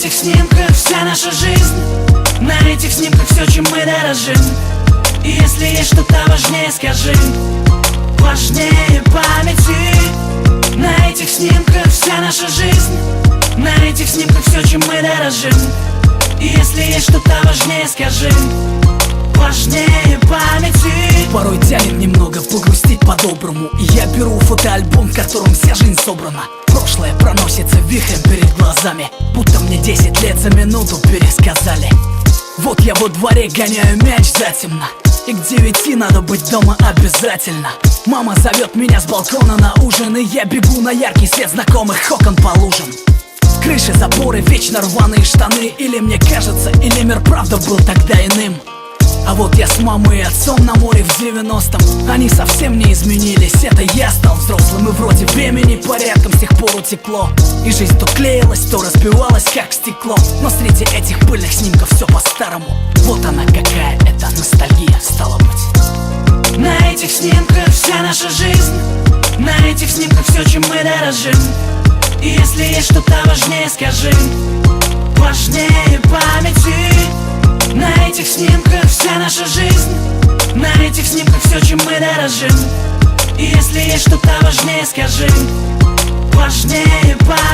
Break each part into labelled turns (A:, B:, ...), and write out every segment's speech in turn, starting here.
A: этих снимках вся наша жизнь. На этих снимках все, чем мы дорожим. И если есть что-то важнее, скажи. Важнее памяти. На этих снимках вся наша жизнь. На этих снимках все, чем мы дорожим. И если есть что-то важнее, скажи. Важнее памяти.
B: Порой тянет немного погрустить по-доброму. И я беру фотоальбом, в котором вся жизнь собрана Прошлое проносится вихрем перед глазами Будто мне 10 лет за минуту пересказали. Вот я во дворе гоняю мяч затемно И к девяти надо быть дома обязательно. Мама зовет меня с балкона на ужин И я бегу на яркий свет знакомых окон по лужам. Крыши, заборы, вечно рваные штаны Или мне кажется, или мир правда был тогда иным а вот я с мамой и отцом на море в 90-м Они совсем не изменились, это я стал взрослым. И вроде времени порядком с тех пор утекло. И жизнь то клеилась, то разбивалась как стекло. Но среди этих пыльных снимков все по-старому. Вот она какая это ностальгия стала быть.
A: На этих снимках вся наша жизнь. На этих снимках все, чем мы дорожим. И если есть что-то важнее, скажи наша жизнь. На этих снимках все, чем мы дорожим. И если есть что-то важнее, скажи. Важнее памяти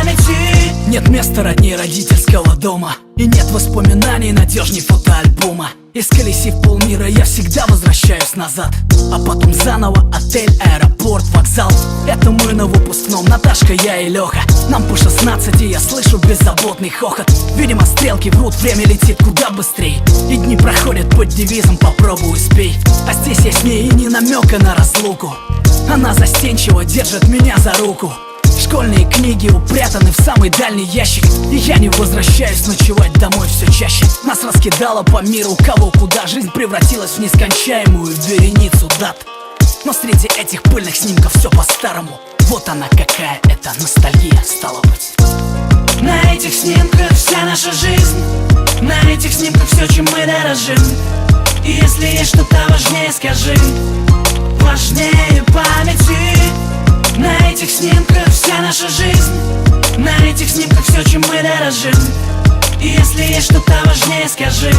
B: Нет места родней родительского дома. И нет воспоминаний надежней фотоальбома. Исколесив полмира, я всегда возвращаюсь назад. А потом заново отель, аэропорт, вокзал. Это мы на выпускном, Наташка, я и Леха Нам по 16, и я слышу беззаботный хохот. Видимо, стрелки врут, время летит куда быстрее. И дни проходят под девизом «попробуй успей» А здесь я с ней и ни намека на разлуку. Она застенчиво держит меня за руку Школьные книги упрятаны в самый дальний ящик. И я не возвращаюсь ночевать домой все чаще. Нас раскидало по миру, кого куда. Жизнь превратилась в нескончаемую вереницу дат. Но среди этих пыльных снимков все по-старому. Вот она какая это ностальгия стала быть.
A: На этих снимках вся наша жизнь. На этих снимках все, чем мы дорожим. И если есть что-то важнее, скажи. Важнее памяти. На этих снимках вся наша жизнь. На этих снимках все, чем мы дорожим. И если есть что-то важнее, скажи